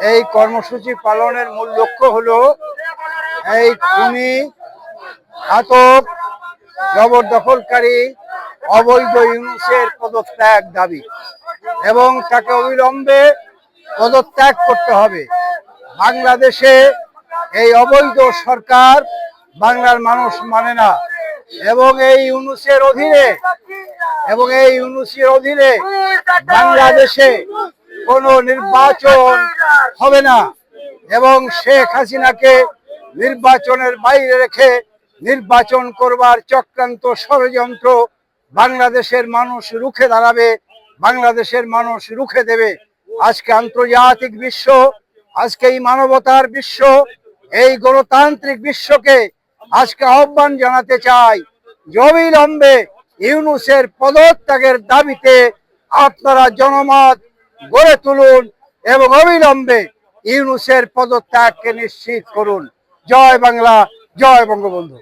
এই কর্মসূচি পালনের মূল লক্ষ্য হলো এই খুনি ঘাতক, জবরদখলকারী, অবৈধ ইউনুসের পদত্যাগ দাবি এবং তাকে অবিলম্বে পদত্যাগ করতে হবে। বাংলাদেশে এই অবৈধ সরকার বাংলার মানুষ মানে না এবং এই ইউনুসের অধীনে এবং এই ইউনুসের অধীনে বাংলাদেশে কোনো নির্বাচন হবে না। এবং শেখ হাসিনাকে নির্বাচনের বাইরে রেখে নির্বাচন করবার চক্রান্ত ষড়যন্ত্র বাংলাদেশের মানুষ রুখে দাঁড়াবে, বাংলাদেশের মানুষ রুখে দেবে। আজকে আন্তর্জাতিক বিশ্ব, আজকে এই মানবতার বিশ্ব, এই গণতান্ত্রিক বিশ্বকে আজকে আহ্বান জানাতে চাই। অবিলম্বে ইউনুসের পদত্যাগের দাবিতে আপনারা জনমত গড়ে তুলুন। এবং অবিলম্বে ইউনুসের পদত্যাগকে নিশ্চিত করুন। জয় বাংলা জয় বঙ্গবন্ধু।